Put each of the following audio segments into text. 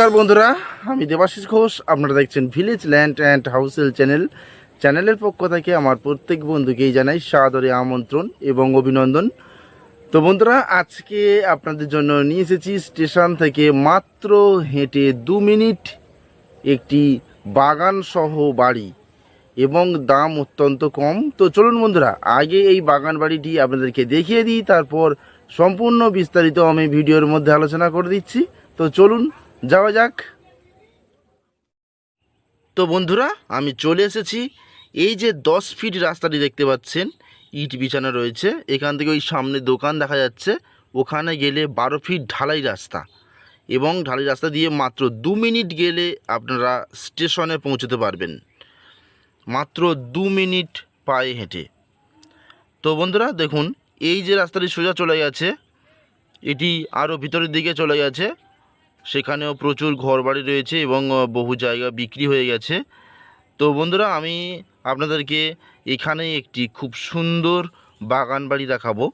নমস্কার বন্ধুরা, আমি দেবাশিস ঘোষ। আপনারা দেখছেন ভিলেজ ল্যান্ড অ্যান্ড হাউসেল চ্যানেল চ্যানেলের পক্ষ থেকে আমার প্রত্যেক বন্ধুকেই জানাই সাদরে আমন্ত্রণ এবং অভিনন্দন। তো বন্ধুরা, আজকে আপনাদের জন্য নিয়ে এসেছি স্টেশন থেকে মাত্র হেঁটে দু মিনিট একটি বাগান সহ বাড়ি এবং দাম অত্যন্ত কম। তো চলুন বন্ধুরা, আগে এই বাগান বাড়িটি আপনাদেরকে দেখিয়ে দিই, তারপর সম্পূর্ণ বিস্তারিত আমি ভিডিওর মধ্যে আলোচনা করে দিচ্ছি। তো চলুন যাওয়া যাক। তো বন্ধুরা, আমি চলে এসেছি। এই যে দশ ফিট রাস্তাটি দেখতে পাচ্ছেন, ইট বিছানো রয়েছে। এখান থেকে ওই সামনে দোকান দেখা যাচ্ছে। ওখানে গেলে বারো ফিট ঢালাই রাস্তা এবং ঢালাই রাস্তা দিয়ে মাত্র দু মিনিট গেলে আপনারা স্টেশনে পৌঁছতে পারবেন। মাত্র দু মিনিট পায়ে হেঁটে। তো বন্ধুরা, দেখুন, এই যে রাস্তাটি সোজা চলে গেছে, এটি আরও ভিতরের দিকে চলে গেছে। সেখানেও প্রচুর ঘরবাড়ি রয়েছে এবং বহু জায়গা বিক্রি হয়ে গেছে। তো বন্ধুরা, আমি আপনাদেরকে এখানে একটি খুব সুন্দর বাগান বাড়ি দেখাবো।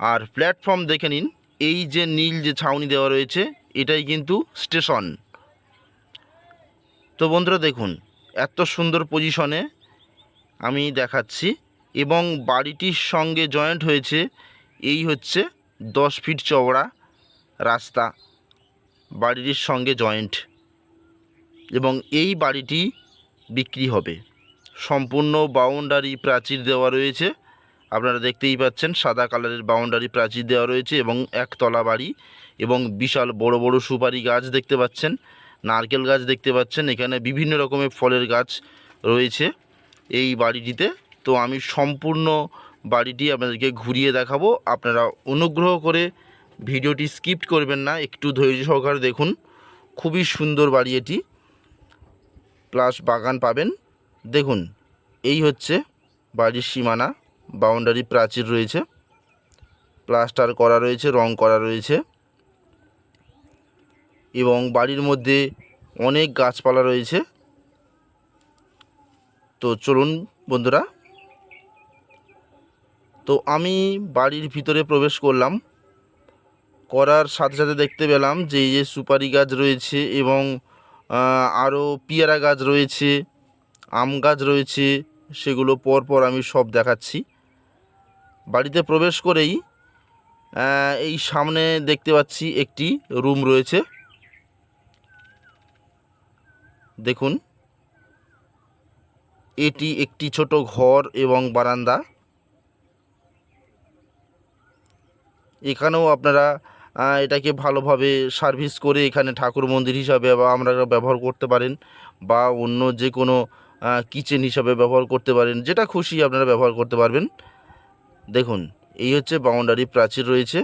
আর প্ল্যাটফর্ম দেখে নিন, এই যে নীল যে ছাউনি দেওয়া রয়েছে, এটাই কিন্তু স্টেশন। তো বন্ধুরা, দেখুন, এত সুন্দর পজিশনে আমি দেখাচ্ছি এবং বাড়িটির সঙ্গে জয়েন্ট হয়েছে, এই হচ্ছে দশ ফিট চওড়া রাস্তা। বাড়িটির সঙ্গে জয়েন্ট এবং এই বাড়িটি বিক্রি হবে। সম্পূর্ণ বাউন্ডারি প্রাচীর দেওয়া রয়েছে। আপনারা দেখতেই পাচ্ছেন, সাদা কালারের বাউন্ডারি প্রাচীর দেওয়া রয়েছে এবং একতলা বাড়ি এবং বিশাল বড় বড় সুপারি গাছ দেখতে পাচ্ছেন, নারকেল গাছ দেখতে পাচ্ছেন, এখানে বিভিন্ন রকমের ফলের গাছ রয়েছে এই বাড়িটিতে। তো আমি সম্পূর্ণ বাড়িটি আপনাদেরকে ঘুরিয়ে দেখাবো। আপনারা অনুগ্রহ করে ভিডিওটি স্কিপ্ট করবেন না, একটু ধৈর্য সহকারে দেখুন। খুবই সুন্দর বাড়ি এটি। প্লাস বাগান পাবেন। দেখুন, এই হচ্ছে বাড়ির সীমানা, বাউন্ডারি প্রাচীর রয়েছে। প্লাস্টার করা রয়েছে, রং করা রয়েছে। এবং বাড়ির মধ্যে অনেক গাছপালা রয়েছে। তো চলুন বন্ধুরা। তো আমি বাড়ির ভিতরে প্রবেশ করলাম। করার সাথে সাথে দেখতে পেলাম যে এই যে সুপারি গাছ রয়েছে এবং আরও পেয়ারা গাছ রয়েছে, আম গাছ রয়েছে, সেগুলো পর পর আমি সব দেখাচ্ছি। বাড়িতে প্রবেশ করেই এই সামনে দেখতে পাচ্ছি একটি রুম রয়েছে। দেখুন, এটি একটি ছোট ঘর এবং বারান্দা। এখানেও আপনারা এটাকে ভালোভাবে সার্ভিস করে এখানে ঠাকুর মন্দির হিসাবে বা আমরা ব্যবহার করতে পারেন বা অন্য যে কোনো কিচেন হিসাবে ব্যবহার করতে পারেন, যেটা খুশি আপনারা ব্যবহার করতে পারবেন। দেখুন, এই হচ্ছে বাউন্ডারি প্রাচীর রয়েছে।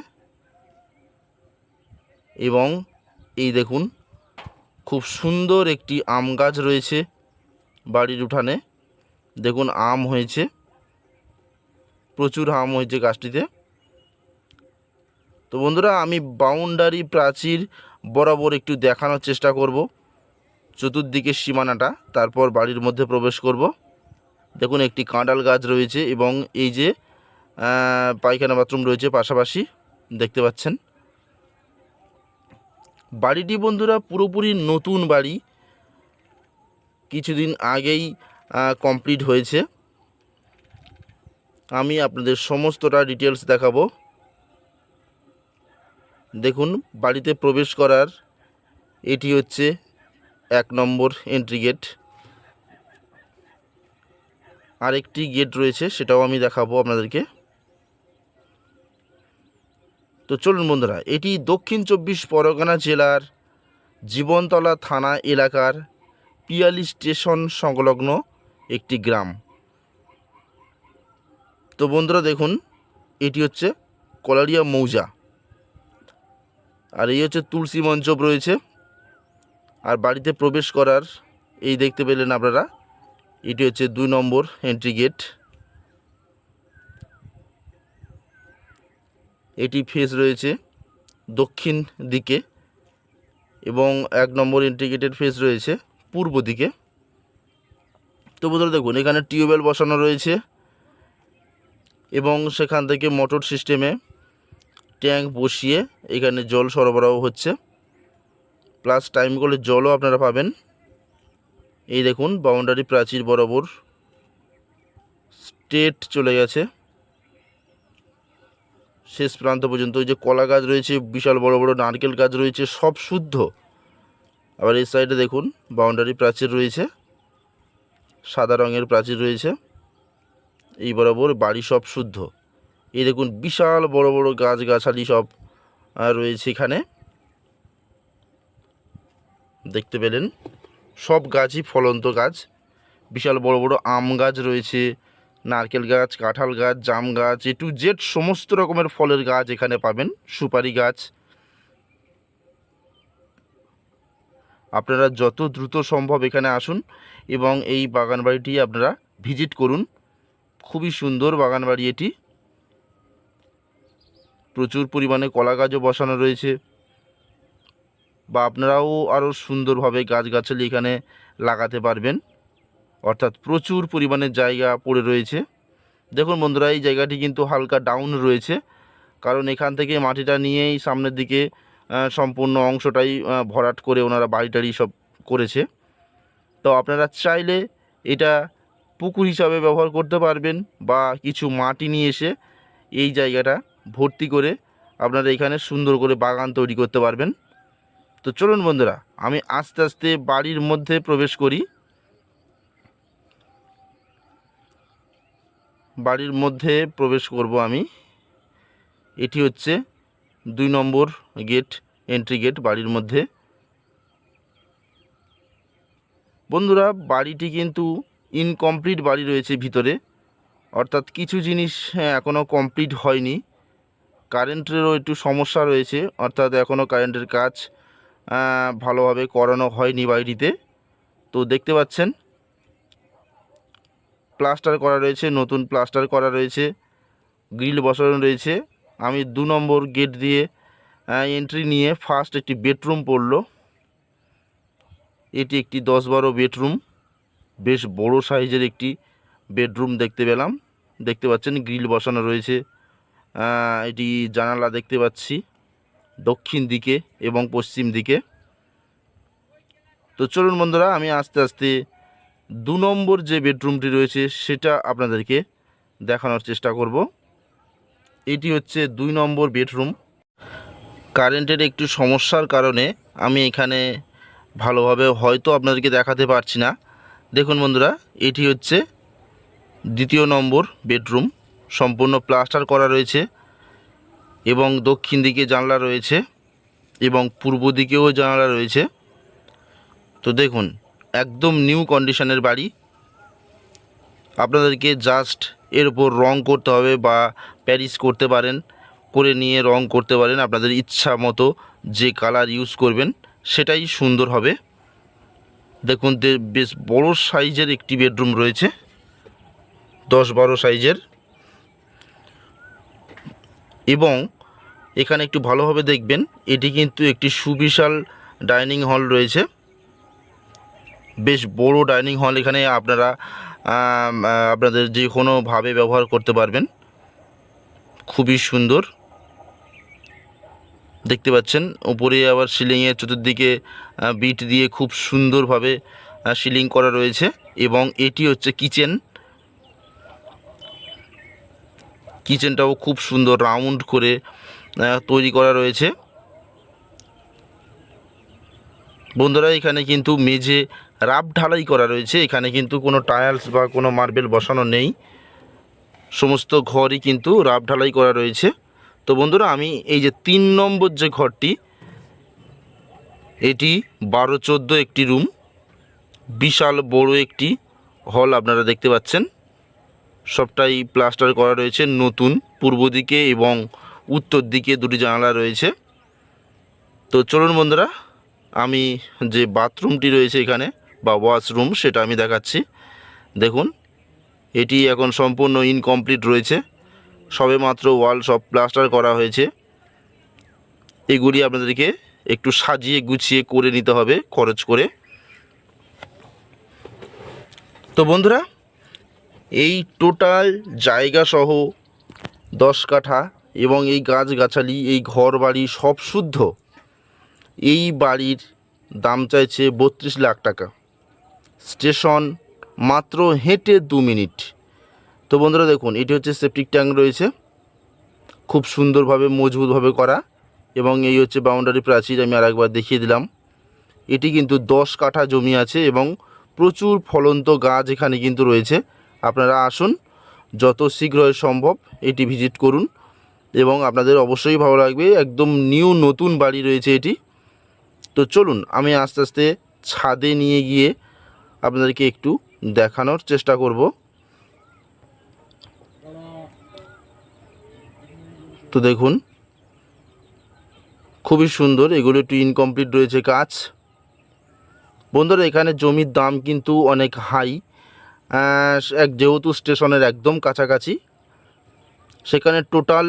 এবং এই দেখুন, খুব সুন্দর একটি আম গাছ রয়েছে বাড়ির উঠানে। দেখুন, আম হয়েছে। প্রচুর আম হয়েছে গাছটিতে। তো বন্ধুরা, আমি বাউন্ডারি প্রাচীর বরাবর একটু দেখানোর চেষ্টা করব। চতুর্দিকের সীমানাটা, তারপর বাড়ির মধ্যে প্রবেশ করব। দেখুন, একটি কাঁঠাল গাছ রয়েছে এবং এই যে পায়খানা বাথরুম রয়েছে পাশাপাশি, দেখতে পাচ্ছেন। বাড়িটি বন্ধুরা পুরোপুরি নতুন বাড়ি। কিছুদিন আগেই কমপ্লিট হয়েছে। আমি আপনাদের সমস্তটা ডিটেলস দেখাবো। দেখুন, বাড়িতে প্রবেশ করার এটি হচ্ছে এক নম্বর এন্ট্রি গেট আরেকটি গেট রয়েছে, সেটাও আমি দেখাবো আপনাদেরকে। তো চলুন বন্ধুরা, এটি দক্ষিণ চব্বিশ পরগনা জেলার জীবনতলা থানা এলাকার পিয়ালি স্টেশন সংলগ্ন একটি গ্রাম। তো বন্ধুরা, দেখুন, এটি হচ্ছে কলারিয়া মৌজা। আর এই হচ্ছে তুলসী মঞ্চপ রয়েছে। আর বাড়িতে প্রবেশ করার এই দেখতে পেলেন আপনারা, এটি হচ্ছে দুই নম্বর এন্ট্রি গেট এটি ফেস রয়েছে দক্ষিণ দিকে এবং এক নম্বর এন্ট্রি গেটের ফেস রয়েছে পূর্ব দিকে। তো বন্ধুরা দেখুন, এখানে টিউবওয়েল বসানো রয়েছে এবং সেখান থেকে মোটর সিস্টেমে ট্যাঙ্ক বসিয়ে এখানে জল সরবরাহ হচ্ছে। প্লাস টাইম করলে জলও আপনারা পাবেন। এই দেখুন বাউন্ডারি প্রাচীর বরাবর স্টেট চলে গেছে। শেষ প্রান্ত পর্যন্ত ওই যে কলা গাছ রয়েছে, বিশাল বড় বড় নারকেল গাছ রয়েছে, সব শুদ্ধ। আবার এই সাইডে দেখুন বাউন্ডারি প্রাচীর রয়েছে। সাদা রঙের প্রাচীর রয়েছে। এই বরাবর বাড়ি সব শুদ্ধ। এই দেখুন, বিশাল বড় বড় গাছ গাছালি সব রয়েছে এখানে। দেখতে পেলেন, সব গাছই ফলন্ত গাছ। বিশাল বড় বড় আম গাছ রয়েছে, নারকেল গাছ, কাঁঠাল গাছ, জাম গাছ, এ টু জেড সমস্ত রকমের ফলের গাছ এখানে পাবেন, সুপারি গাছ। আপনারা যত দ্রুত সম্ভব এখানে আসুন এবং এই বাগান বাড়িটি আপনারা ভিজিট করুন। খুবই সুন্দর বাগান বাড়ি এটি। প্রচুর পরিমাণে কলা গাছও বসানো রয়েছে। বা আপনারাও আরও সুন্দরভাবে গাছগাছালি এখানে লাগাতে পারবেন। অর্থাৎ প্রচুর পরিমাণে জায়গা পড়ে রয়েছে। দেখুন বন্ধুরা, এই জায়গাটি কিন্তু হালকা ডাউন রয়েছে। কারণ এখান থেকে মাটিটা নিয়েই সামনের দিকে সম্পূর্ণ অংশটাই ভরাট করে ওনারা বাড়ি টাড়ি সব করেছে। তো আপনারা চাইলে এটা পুকুর হিসাবে ব্যবহার করতে পারবেন বা কিছু মাটি নিয়ে এসে এই জায়গাটা ভর্তি করে আপনারা এখানে সুন্দর করে বাগান তৈরি করতে পারবেন। তো চলুন বন্ধুরা আমি আস্তে আস্তে বাড়ির মধ্যে প্রবেশ করি। বাড়ির মধ্যে প্রবেশ করব আমি। এটি হচ্ছে দুই নম্বর গেট এন্ট্রি গেট বাড়ির মধ্যে। বন্ধুরা বাড়িটি কিন্তু ইনকমপ্লিট বাড়ি রয়েছে ভিতরে। অর্থাৎ কিছু জিনিস হ্যাঁ, এখনও কমপ্লিট হয়নি। কারেন্টেরও একটু সমস্যা রয়েছে, অর্থাৎ এখনও কারেন্টের কাজ ভালোভাবে করানো হয়নি বাড়িটিতে। তো দেখতে পাচ্ছেন, প্লাস্টার করা রয়েছে, নতুন প্লাস্টার করা রয়েছে, গ্রিল বসানো রয়েছে। আমি দু নম্বর গেট দিয়ে এন্ট্রি নিয়ে ফার্স্ট একটি বেডরুম পড়ল। এটি একটি দশ বারো বেডরুম বেশ বড় সাইজের একটি বেডরুম দেখতে পেলাম। দেখতে পাচ্ছেন, গ্রিল বসানো রয়েছে। এটি জানালা দেখতে পাচ্ছি, দক্ষিণ দিকে এবং পশ্চিম দিকে। তো চলুন বন্ধুরা, আমি আস্তে আস্তে দু নম্বর যে বেডরুমটি রয়েছে, সেটা আপনাদেরকে দেখানোর চেষ্টা করব। এটি হচ্ছে দুই নম্বর বেডরুম। কারেন্টের একটু সমস্যার কারণে আমি এখানে ভালোভাবে হয়তো আপনাদেরকে দেখাতে পারছি না। দেখুন বন্ধুরা, এটি হচ্ছে দ্বিতীয় নম্বর বেডরুম। সম্পূর্ণ প্লাস্টার করা রয়েছে এবং দক্ষিণ দিকে জানলা রয়েছে এবং পূর্ব দিকেও জানালা রয়েছে। তো দেখুন, একদম নিউ কন্ডিশনের বাড়ি। আপনাদেরকে জাস্ট এর উপর রং করতে হবে বা প্যারিস করতে পারেন, করে নিয়ে রং করতে পারেন। আপনাদের ইচ্ছা মতো যে কালার ইউজ করবেন, সেটাই সুন্দর হবে। দেখুন বেশ বড় সাইজের একটি বেডরুম রয়েছে, দশ বারো সাইজের। এবং এখানে একটু ভালোভাবে দেখবেন, এটি কিন্তু একটি সুবিশাল ডাইনিং হল রয়েছে। বেশ বড় ডাইনিং হল এখানে আপনারা আপনাদের যে কোনোভাবে ব্যবহার করতে পারবেন। খুবই সুন্দর। দেখতে পাচ্ছেন, উপরে আবার সিলিংয়ের চতুর্দিকে বিট দিয়ে খুব সুন্দরভাবে সিলিং করা রয়েছে এবং এটি হচ্ছে কিচেন। কিচেনটাও খুব সুন্দর রাউন্ড করে তৈরি করা রয়েছে। বন্ধুরা, এখানে কিন্তু মেঝে রাব ঢালাই করা রয়েছে। এখানে কিন্তু কোনো টাইলস বা কোনো মার্বেল বসানো নেই। সমস্ত ঘরই কিন্তু রাব ঢালাই করা রয়েছে। তো বন্ধুরা, আমি এই যে তিন নম্বর যে ঘরটি, এটি বারো চোদ্দ একটি রুম। বিশাল বড় একটি হল আপনারা দেখতে পাচ্ছেন। সবটাই প্লাস্টার করা রয়েছে, নতুন, পূর্ব দিকে এবং উত্তর দিকে দুটি জানালা রয়েছে। তো চলুন বন্ধুরা, আমি যে বাথরুমটি রয়েছে এখানে, বা ওয়াশরুম সেটা আমি দেখাচ্ছি। দেখুন, এটি এখন সম্পূর্ণ ইনকমপ্লিট রয়েছে। সবে মাত্র ওয়াল সব প্লাস্টার করা হয়েছে। এগুলি আপনাদেরকে একটু সাজিয়ে গুছিয়ে করে নিতে হবে, খরচ করে। তো বন্ধুরা এই টোটাল জায়গা সহ দশ কাঠা এবং এই গাছগাছালি, এই ঘর বাড়ি সব শুদ্ধ। এই বাড়ির দাম চাইছে বত্রিশ লাখ টাকা। স্টেশন মাত্র হেঁটে দু মিনিট। তো বন্ধুরা দেখুন, এটি হচ্ছে সেপটিক ট্যাঙ্ক রয়েছে। খুব সুন্দরভাবে, মজবুতভাবে করা এবং এই হচ্ছে বাউন্ডারি প্রাচীর, আমি আরেকবার দেখিয়ে দিলাম। এটি কিন্তু দশ কাঠা জমি আছে এবং প্রচুর ফলন্ত গাছ এখানে কিন্তু রয়েছে। আপনারা আসুন, যত শীঘ্রই সম্ভব এটি ভিজিট করুন এবং আপনাদের অবশ্যই ভালো লাগবে, একদম নিউ নতুন বাড়ি রয়েছে এটি। তো চলুন, আমি আস্তে আস্তে ছাদে নিয়ে গিয়ে আপনাদেরকে একটু দেখানোর চেষ্টা করব। তো দেখুন, খুবই সুন্দর, এগুলো একটু ইনকমপ্লিট রয়েছে কাজ। বন্ধুরা, এখানে জমির দাম কিন্তু অনেক হাই এক যেহেতু স্টেশনের একদম কাছাকাছি, সেখানে টোটাল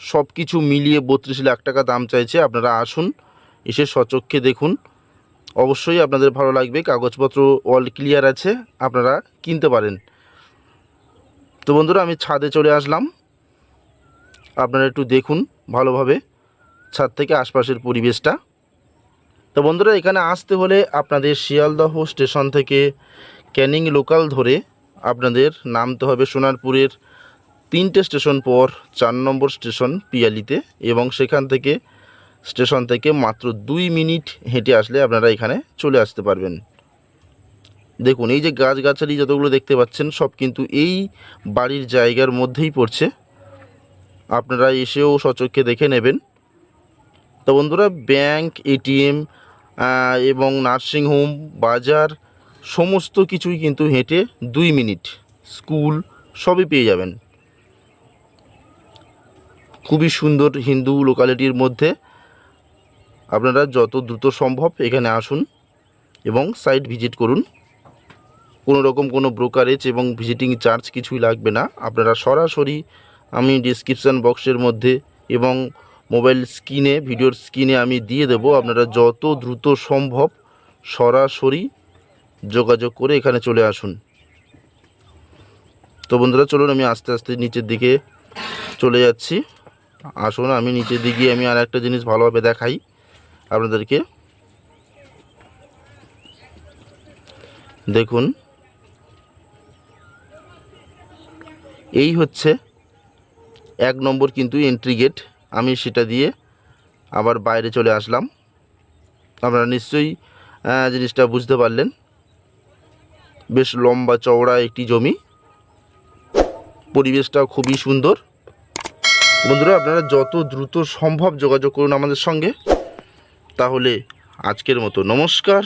সব কিছু মিলিয়ে বত্রিশ লাখ টাকা দাম চাইছে। আপনারা আসুন, এসে সচক্ষে দেখুন। অবশ্যই আপনাদের ভালো লাগবে, কাগজপত্র অল ক্লিয়ার আছে, আপনারা কিনতে পারেন। তো বন্ধুরা, আমি ছাদে চলে আসলাম। আপনারা একটু দেখুন ভালোভাবে ছাদ থেকে আশপাশের পরিবেশটা। তো বন্ধুরা, এখানে আসতে হলে আপনাদের শিয়ালদহ স্টেশন থেকে ক্যানিং লোকাল ধরে আপনাদের নামতে হবে সোনারপুরের তিনটে স্টেশন পর চার নম্বর স্টেশন পিয়ালিতে এবং সেখান থেকে স্টেশন থেকে মাত্র দুই মিনিট হেঁটে আসলে আপনারা এখানে চলে আসতে পারবেন। দেখুন, এই যে গাছগাছালি যতগুলো দেখতে পাচ্ছেন, সব কিন্তু এই বাড়ির জায়গার মধ্যেই পড়ছে। আপনারা এসেও সচক্ষে দেখে নেবেন। তো বন্ধুরা, ব্যাংক, এটিএম এবং নার্সিংহোম বাজার সমস্ত কিছুই কিন্তু হেঁটে দুই মিনিট স্কুল সবই পেয়ে যাবেন। খুবই সুন্দর হিন্দু লোকালিটির মধ্যে আপনারা যত দ্রুত সম্ভব এখানে আসুন এবং সাইট ভিজিট করুন। কোনো রকম কোনো ব্রোকারেজ এবং ভিজিটিং চার্জ কিছুই লাগবে না। আপনারা সরাসরি আমি ডিসক্রিপশান বক্সের মধ্যে এবং মোবাইল স্ক্রিনে ভিডিওর স্ক্রিনে আমি দিয়ে দেব। আপনারা যত দ্রুত সম্ভব সরাসরি যোগাযোগ করে এখানে চলে আসুন। তো বন্ধুরা, চলুন আমি আস্তে আস্তে নিচের দিকে চলে যাচ্ছি। আসুন, আমি নিচের দিকে আমি আর একটা জিনিস ভালোভাবে দেখাই আপনাদেরকে। দেখুন, এই হচ্ছে এক নম্বর কিন্তু এন্ট্রি গেট আমি সেটা দিয়ে আবার বাইরে চলে আসলাম। আপনারা নিশ্চয়ই জিনিসটা বুঝতে পারলেন। বেশ লম্বা চওড়া একটি জমি। পরিবেশটা খুবই সুন্দর। বন্ধুরা, আপনারা যত দ্রুত সম্ভব যোগাযোগ করুন আমাদের সঙ্গে। তাহলে আজকের মতো নমস্কার।